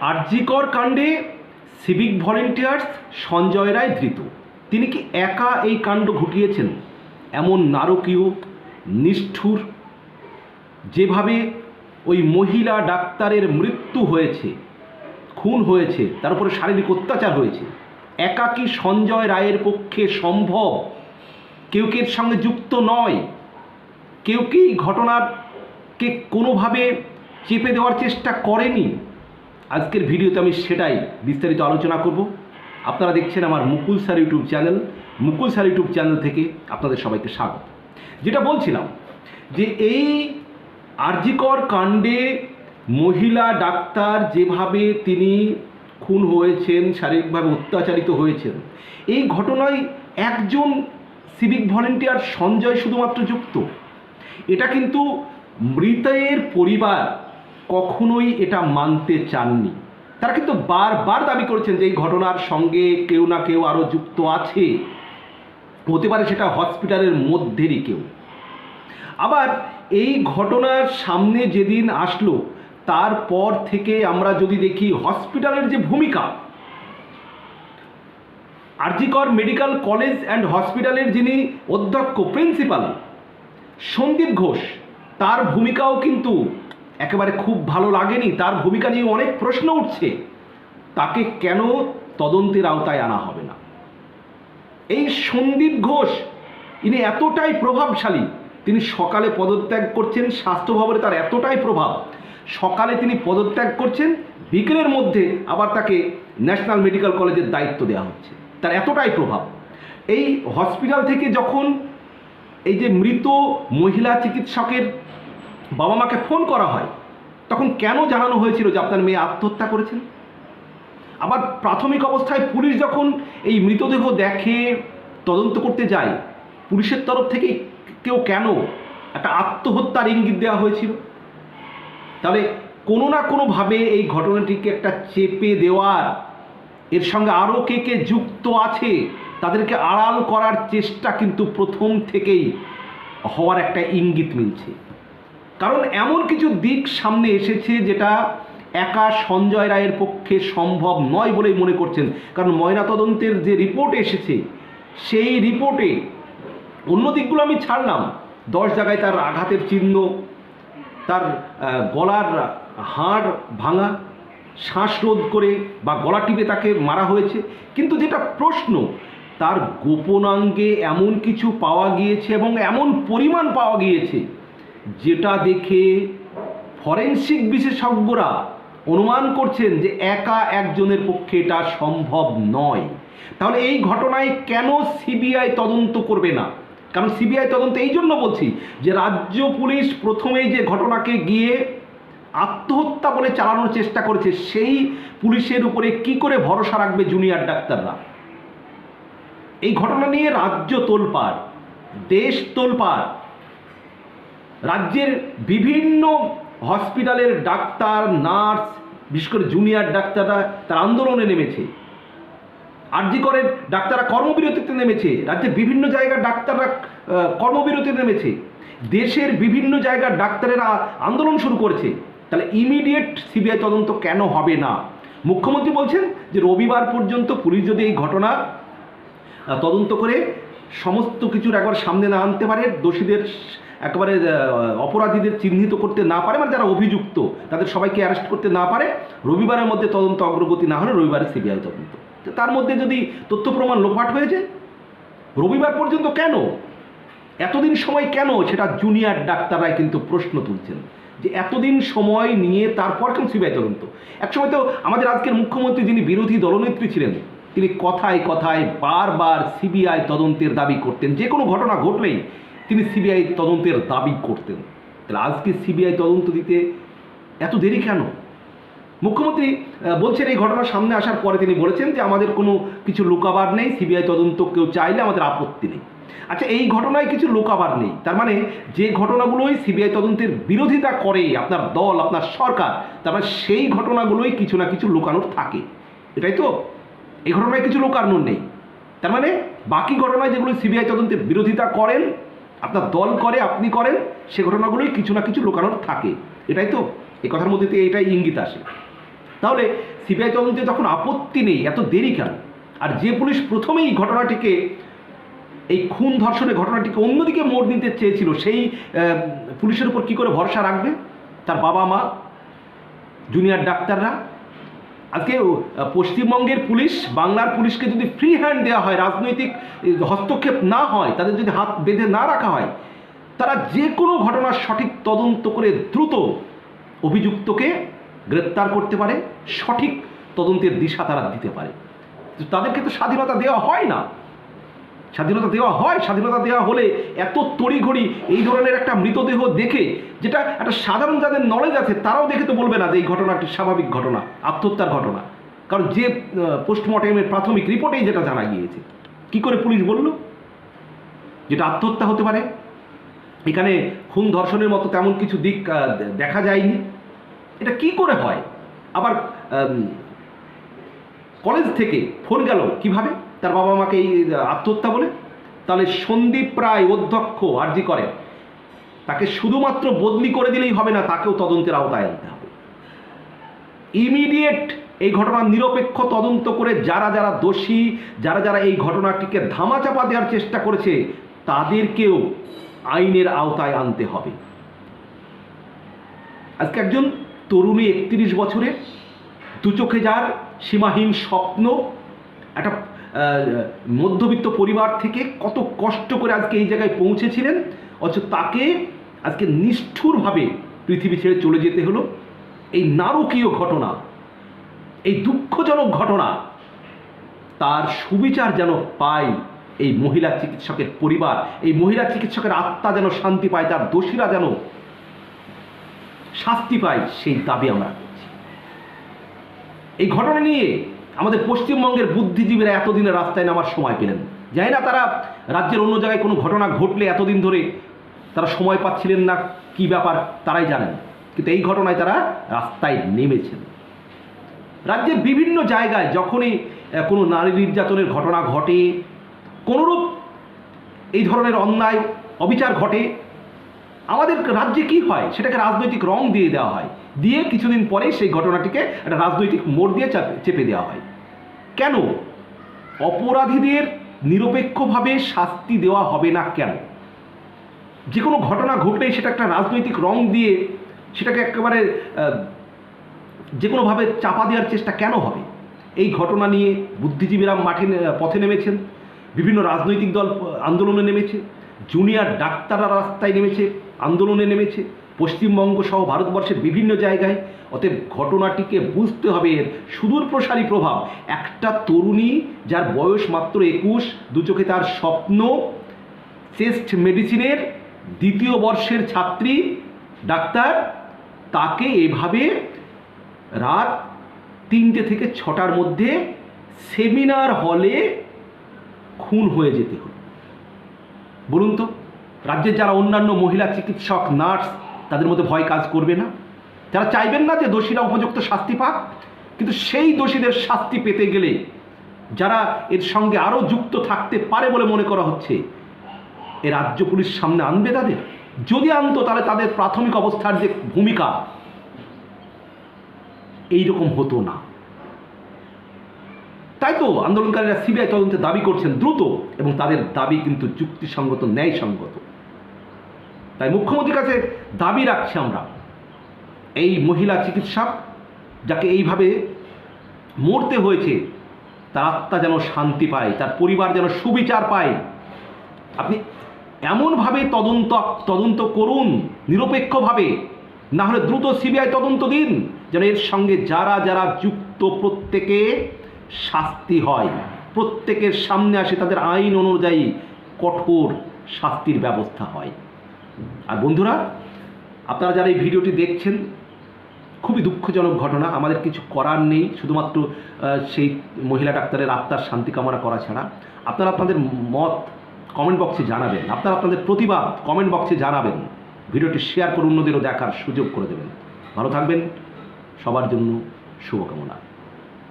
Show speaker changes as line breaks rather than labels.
আরজিকর কাণ্ডে civic volunteers Sanjay Roy ধৃত। তিনি কি একা এই কাণ্ড ঘটিয়েছেন? এমন নারকীয়, নিষ্ঠুর, যেভাবে ওই মহিলা ডাক্তারের মৃত্যু হয়েছে, খুন হয়েছে, তার উপরে শারীরিক অত্যাচার হয়েছে, একা কি সঞ্জয় রায়ের পক্ষে সম্ভব? কেউ কি এর সঙ্গে যুক্ত নয়? কেউ কি এই ঘটনারকে কোনোভাবে চেপে দেওয়ার চেষ্টা করেনি? আজকের ভিডিওতে আমি সেটাই বিস্তারিত আলোচনা করব। আপনারা দেখছেন আমার Mukul sir YouTube channel. Mukul sir YouTube channel থেকে আপনাদের সবাইকে স্বাগত। যেটা বলছিলাম যে এই আরজিকর কাণ্ডে মহিলা ডাক্তার যেভাবে তিনি খুন হয়েছেন, শারীরিকভাবে অত্যাচারিত হয়েছেন, এই ঘটনায় একজন সিভিক ভলেন্টিয়ার সঞ্জয় শুধুমাত্র যুক্ত। এটা কিন্তু মৃতের পরিবার কখনোই এটা মানতে চাননি। তারা কিন্তু বারবার দাবি করেছেন যে এই ঘটনার সঙ্গে কেউ না কেউ আরও যুক্ত আছে। হতে পারে সেটা হসপিটালের মধ্যেরই কেউ। আবার এই ঘটনার সামনে যেদিন আসলো, তারপর থেকে আমরা যদি দেখি হসপিটালের যে ভূমিকা, আরজিকর মেডিকেল কলেজ অ্যান্ড হসপিটালের যিনি অধ্যক্ষ, প্রিন্সিপাল সন্দীপ ঘোষ, তার ভূমিকাও কিন্তু একেবারে খুব ভালো লাগেনি, তার ভূমিকা নিয়ে অনেক প্রশ্ন উঠছে। তাকে কেন তদন্তের আওতায় আনা হবে না? এই সন্দীপ ঘোষ, ইনি এতটাই প্রভাবশালী, তিনি সকালে পদত্যাগ করছেন স্বাস্থ্য ভবনে তার এতটাই প্রভাব। সকালে তিনি পদত্যাগ করছেন, বিকেলের মধ্যে আবার তাকে ন্যাশনাল মেডিকেল কলেজের দায়িত্ব দেওয়া হচ্ছে। তার এতটাই প্রভাব। এই হসপিটাল থেকে যখন এই যে মৃত মহিলা চিকিৎসকের বাবা মাকে ফোন করা হয়, তখন কেন জানানো হয়েছিল যে আপনার মেয়ে আত্মহত্যা করেছেন? আবার প্রাথমিক অবস্থায় পুলিশ যখন এই মৃতদেহ দেখে তদন্ত করতে যায়, পুলিশের তরফ থেকে কেউ কেন একটা আত্মহত্যার ইঙ্গিত দেওয়া হয়েছিল? তাহলে কোনো না কোনোভাবে এই ঘটনাটিকে একটা চেপে দেওয়ার, এর সঙ্গে আরও কে কে যুক্ত আছে, তাদেরকে আড়াল করার চেষ্টা কিন্তু প্রথম থেকেই হওয়ার একটা ইঙ্গিত মিলছে। কারণ এমন কিছু দিক সামনে এসেছে যেটা একা সঞ্জয় রায়ের পক্ষে সম্ভব নয় বলেই মনে করছেন। কারণ ময়নাতদন্তের যে রিপোর্ট এসেছে, সেই রিপোর্টে অন্য দিকগুলো আমি ছাড়লাম। দশ জায়গায় তার আঘাতের চিহ্ন, তার গলার হাড় ভাঙা শ্বাসরোধ করে বা গলা টিপে তাকে মারা হয়েছে। কিন্তু যেটা প্রশ্ন, তার গোপনাঙ্গে এমন কিছু পাওয়া গিয়েছে এবং এমন পরিমাণ পাওয়া গিয়েছে যেটা দেখে ফরেন্সিক বিশেষজ্ঞরা অনুমান করছেন যে একা একজনের পক্ষে এটা সম্ভব নয়। তাহলে এই ঘটনায় কেন সিবিআই তদন্ত করবে না? কারণ সিবিআই তদন্ত এই জন্য বলছি যে রাজ্য পুলিশ প্রথমেই যে ঘটনাকে গিয়ে আত্মহত্যা বলে চালানোর চেষ্টা করেছে, সেই পুলিশের উপরে কি করে ভরসা রাখবে জুনিয়র ডাক্তাররা? এই ঘটনা নিয়ে রাজ্য তোলপাড়, দেশ তোলপাড় রাজ্যের বিভিন্ন হসপিটালের ডাক্তার, নার্স, বিশেষ করে জুনিয়র ডাক্তাররা তার আন্দোলনে নেমেছে। আরজি করের ডাক্তাররা কর্মবিরতিতে নেমেছে। রাজ্যের বিভিন্ন জায়গার ডাক্তাররা কর্মবিরতিতে নেমেছে। দেশের বিভিন্ন জায়গার ডাক্তারেরা আন্দোলন শুরু করেছে। তাহলে ইমিডিয়েট সিবিআই তদন্ত কেন হবে না? মুখ্যমন্ত্রী বলছেন যে রবিবার পর্যন্ত পুলিশ যদি এই ঘটনা তদন্ত করে সমস্ত কিছুর একবার সামনে না আনতে পারে, দোষীদের একেবারে অপরাধীদের চিহ্নিত করতে না পারে মানে যারা অভিযুক্ত, তাদের সবাইকে অ্যারেস্ট করতে না পারে, রবিবারের মধ্যে তদন্ত অগ্রগতি না হলে রবিবারে সিবিআই তদন্ত। তার মধ্যে যদি তথ্য প্রমাণ লোপাট হয়ে যায়, রবিবার পর্যন্ত কেন? এতদিন সময় কেন? সেটা জুনিয়র ডাক্তাররাই কিন্তু প্রশ্ন তুলছেন। যে এতদিন সময় নিয়ে তারপর কেন সিবিআই তদন্ত? একসময় তো আমাদের আজকের মুখ্যমন্ত্রী যিনি বিরোধী দলনেত্রী ছিলেন, তিনি কথায় কথায় বারবার সিবিআই তদন্তের দাবি করতেন। যে কোনো ঘটনা ঘটলেই তিনি সিবিআই তদন্তের দাবি করতেন। তাহলে আজকে সিবিআই তদন্ত দিতে এত দেরি কেন? মুখ্যমন্ত্রী বলছেন এই ঘটনা সামনে আসার পরে তিনি বলেছেন যে আমাদের কোনো কিছু লুকাবার নেই, সিবিআই তদন্ত কেউ চাইলে আমাদের আপত্তি নেই। আচ্ছা এই ঘটনায় কিছু লুকাবার নেই। তার মানে যে ঘটনাগুলোই সিবিআই তদন্তের বিরোধিতা করে, আপনার দল, আপনার সরকার, তার মানে সেই ঘটনাগুলোই কিছু না কিছু লুকানোর থাকে। এটাই তো, এই ঘটনায় কিছু লুকানোর নেই। তার মানে বাকি ঘটনায় যেগুলো সিবিআই তদন্তের বিরোধিতা করেন আপনার দল করে, আপনি করেন, সে ঘটনাগুলোই কিছু না কিছু লোকানোর থাকে। এটাই তো? এই কথার মধ্যে এটাই ইঙ্গিত আসে। তাহলে সিবিআই তদন্তে যখন আপত্তি নেই, এত দেরি কেন? আর যে পুলিশ প্রথমেই ঘটনাটিকে, এই খুন ধর্ষণের ঘটনাটিকে অন্যদিকে মোড় নিতে চেয়েছিল, সেই পুলিশের উপর কি করে ভরসা রাখবে? তার বাবা মা জুনিয়র ডাক্তাররা আজকে পশ্চিমবঙ্গের পুলিশ, বাংলার পুলিশকে যদি ফ্রি হ্যান্ড দেওয়া হয়, রাজনৈতিক হস্তক্ষেপ না হয়, তাদের যদি হাত বেঁধে না রাখা হয়, তারা যে কোনো ঘটনার সঠিক তদন্ত করে দ্রুত অভিযুক্তকে গ্রেপ্তার করতে পারে, সঠিক তদন্তের দিশা তারা দিতে পারে। তাদেরকে তো স্বাধীনতা দেওয়া হয় না। স্বাধীনতা দেওয়া হয়, স্বাধীনতা দেওয়া হলে এত তড়িঘড়ি এই ধরনের একটা মৃতদেহ দেখে, যেটা একটা সাধারণ যাদের নলেজ আছে, তারাও দেখে তো বলবে না যে এই ঘটনা একটি স্বাভাবিক ঘটনা, আত্মহত্যার ঘটনা। কারণ যে পোস্টমর্টেমের প্রাথমিক রিপোর্টেই যেটা জানা গিয়েছে, কি করে পুলিশ বলল? যেটা আত্মহত্যা হতে পারে। এখানে খুন ধর্ষণের মতো তেমন কিছু দিক দেখা যায়নি। এটা কি করে হয়? আবার কলেজ থেকে ফোন গেল কীভাবে? তার বাবা মাকে এই আত্মহত্যা বলে? তাহলে সন্দীপ রায় অধ্যক্ষ আর্জি করে। তাকে শুধুমাত্র বদলি করে দিলেই হবে না, তাকেও তদন্তের আওতায় আনতে হবে। ইমিডিয়েট এই ঘটনার নিরপেক্ষ তদন্ত করে যারা যারা দোষী, যারা যারা এই ঘটনাটিকে ধামাচাপা দেওয়ার চেষ্টা করেছে, তাদেরকেও আইনের আওতায় আনতে হবে। আজকে একজন তরুণী একত্রিশ বছরের দু চোখে যার সীমাহীন স্বপ্ন, একটা মধ্যবিত্ত পরিবার থেকে কত কষ্ট করে আজকে এই জায়গায় পৌঁছেছিলেন? অথচ তাকে আজকে নিষ্ঠুরভাবে পৃথিবী ছেড়ে চলে যেতে হলো। এই নারকীয় ঘটনা, এই দুঃখজনক ঘটনা, তার সুবিচার যেন পায় এই মহিলা চিকিৎসকের পরিবার, এই মহিলা চিকিৎসকের আত্মা যেন শান্তি পায়, তার দোষীরা যেন শাস্তি পায়, সেই দাবি আমরা করছি। এই ঘটনা নিয়ে আমাদের পশ্চিমবঙ্গের বুদ্ধিজীবীরা এতদিনে রাস্তায় নামার সময় পেলেন। জানি না তারা রাজ্যের অন্য জায়গায় কোনো ঘটনা ঘটলে এতদিন ধরে তারা সময় পাচ্ছিলেন না, কি ব্যাপার তারাই জানেন। কিন্তু এই ঘটনায় তারা রাস্তায় নেমেছেন। রাজ্যের বিভিন্ন জায়গায় যখনই কোনো নারী নির্যাতনের ঘটনা ঘটে, কোনোরূপ এই ধরনের অন্যায়, অবিচার ঘটে আমাদের রাজ্যে কি হয়? সেটাকে রাজনৈতিক রং দিয়ে দেওয়া হয়। দিয়ে কিছুদিন পরেই সেই ঘটনাটিকে একটা রাজনৈতিক মোড় দিয়ে চাপে- দেওয়া হয়। কেন? অপরাধীদের নিরপেক্ষভাবে শাস্তি দেওয়া হবে না কেন? যে কোনো ঘটনা ঘটলেই সেটা একটা রাজনৈতিক রং দিয়ে সেটাকে একেবারে যে কোনোভাবে চাপা দেওয়ার চেষ্টা কেন হবে? এই ঘটনা নিয়ে বুদ্ধিজীবীরা মাঠে পথে নেমেছেন। বিভিন্ন রাজনৈতিক দল আন্দোলনে নেমেছে। জুনিয়র ডাক্তাররা রাস্তায় নেমেছে। আন্দোলনে নেমেছে। পশ্চিমবঙ্গ সহ ভারতবর্ষের বিভিন্ন জায়গায়। অতএব ঘটনাটিকে বুঝতে হবে এর সুদূর প্রসারী প্রভাব। একটা তরুণী যার বয়স মাত্র একুশ, দু চোখে তার স্বপ্ন, চেস্ট মেডিসিনের দ্বিতীয় বর্ষের ছাত্রী, ডাক্তার, তাকে এভাবে রাত তিনটে থেকে ছটার মধ্যে সেমিনার হলে খুন হয়ে যেতে হলো। বলুন তো রাজ্যের যারা অন্যান্য মহিলা চিকিৎসক, নার্স, তাদের মধ্যে ভয় কাজ করবে না। যারা চাইবেন না যে দোষীরা উপযুক্ত শাস্তি পাক, কিন্তু সেই দোষীদের শাস্তি পেতে গেলে যারা এর সঙ্গে আরও যুক্ত থাকতে পারে বলে মনে করা হচ্ছে, এ রাজ্য পুলিশ সামনে আনবে তাদের? যদি আনতো, তাহলে তাদের প্রাথমিক অবস্থার যে ভূমিকা, এইরকম হতো না। তাই তো আন্দোলনকারীরা সিবিআই তদন্তের দাবি করছেন দ্রুত, এবং তাদের দাবি কিন্তু যুক্তিসঙ্গত, ন্যায়সঙ্গত। তাই মুখ্যমন্ত্রীর কাছে দাবি রাখছি আমরা। এই মহিলা চিকিৎসক যাকে এইভাবে মরতে হয়েছে, তার আত্মা যেন শান্তি পায়, তার পরিবার যেন সুবিচার পায়। আপনি এমনভাবে তদন্ত তদন্ত করুন, নিরপেক্ষভাবে। না হলে দ্রুত সিবিআই তদন্ত দিন, যেন এর সঙ্গে যারা যারা যুক্ত প্রত্যেকে শাস্তি হয়। প্রত্যেকের সামনে আসে তাদের আইন অনুযায়ী কঠোর শাস্তির ব্যবস্থা হয়। আর বন্ধুরা, আপনারা যারা এই ভিডিওটি দেখছেন, খুবই দুঃখজনক ঘটনা, আমাদের কিছু করার নেই, শুধুমাত্র সেই মহিলা ডাক্তারের আত্মার শান্তি কামনা করা ছাড়া। আপনারা আপনাদের মত কমেন্ট বক্সে জানাবেন, আপনারা আপনাদের প্রতিবাদ কমেন্ট বক্সে জানাবেন, ভিডিওটি শেয়ার করে অন্যদেরও দেখার সুযোগ করে দেবেন। ভালো থাকবেন, সবার জন্য শুভকামনা।